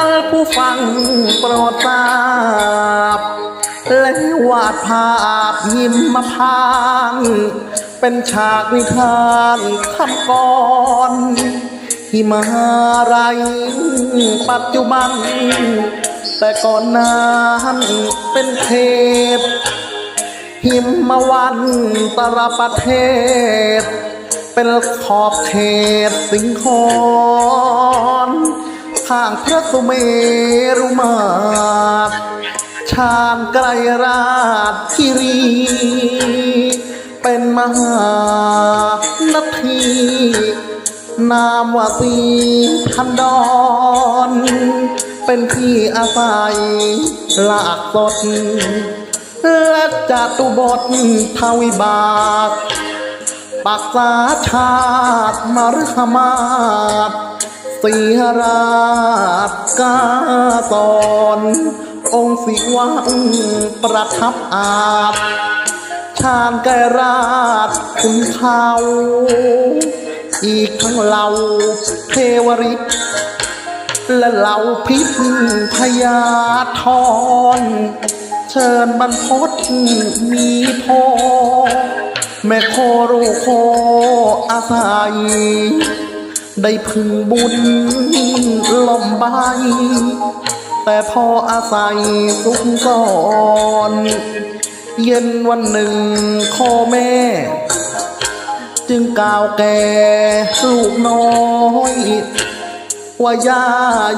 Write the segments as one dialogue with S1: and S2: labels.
S1: ท่านผู้ฟังโปรดทราบและวาดภาพหิมมาพานต์เป็นฉากนิทานคำก่อนหิมาไรปัจจุบัน แต่ก่อนนั้นเป็นเทพ หิมมาวันตรประเทศ เป็นขอบเขตสิงคอน ข้างพระสุเมรุมาตรชาญไกรราชคิรี เป็นมหานาที นามว่าสีพันดอน เป็นที่อาศัยหลากสดและจตุบททวิบาทปักษาชาติมรหมาศ สีราชกาตอน องค์สิวังประทับอาจชาญแก่ราชคุณเขาอีกทั้งเหล่าเทวริตและเหล่าพิษพยาธรเชิญบรรพตมีพอแม่โครูโคอาศัย ได้พึงบุญลมใบแต่พออาศัยสุขก่อนเย็นวันหนึ่งโคแม่ จึงกล่าวแก่ลูกน้อยว่าย่า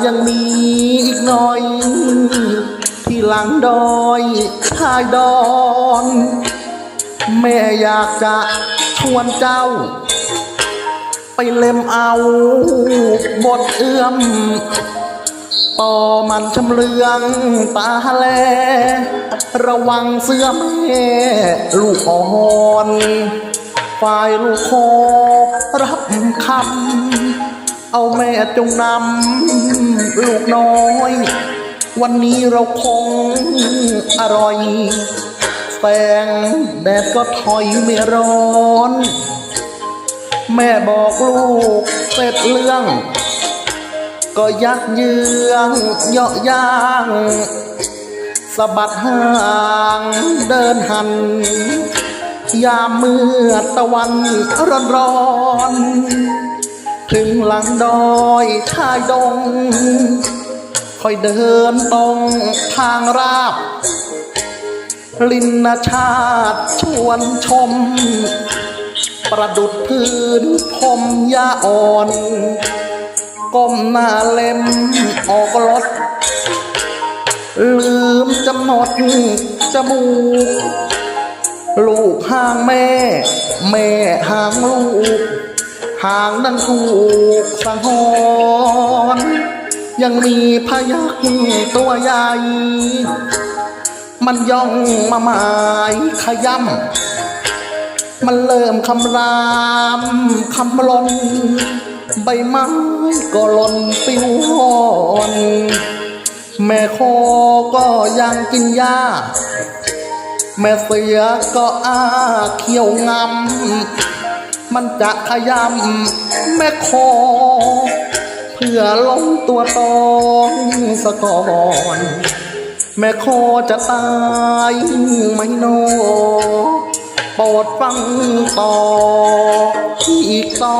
S1: ยังมีอีกหน่อย ที่หลังดอยชายดอน แม่อยากจะชวนเจ้า ไปเล่มเอาบทเอื้อมปอมันชำเลืองตาแล ระวังเสื้อแม่ลูกอ่อนฝ่ายลูกคอรับคำ เอาแม่จงนำลูกน้อย วันนี้เราคงอร่อยแสงแดดก็ถอยไม่ร้อน แม่บอกลูกเสร็จเรื่อง ก็ยักเยืองเหยาะย่างสะบัดห่างเดินหัน ยามเมื่อตะวันร้อนร้อนๆถึงหลังดอยชายดง ค่อยเดินตรงทางราบ ลินนาชาติชวนชม ประดุดพื้นพรมยาอ่อน ก้มหน้าเล็มออกรถ ลืมจำนดจมูก ลูกห่างแม่ แม่ห่างลูกห่างดังถูกสังหรณ์ยังมีพยักตัวใหญ่ มันย่องมาหมายขย่ำ มันเริ่มคำรามคำลนใบไม้ก็หล่นปิวหอนแม่โคก็ยังกินหญ้า แม่เสือก็อ้าเขียวงำมันจะขยำแม่โคเพื่อลงตัวตองสะก่อนแม่โคจะตายไหม่โน โปรดฟังต่อที่ต่อ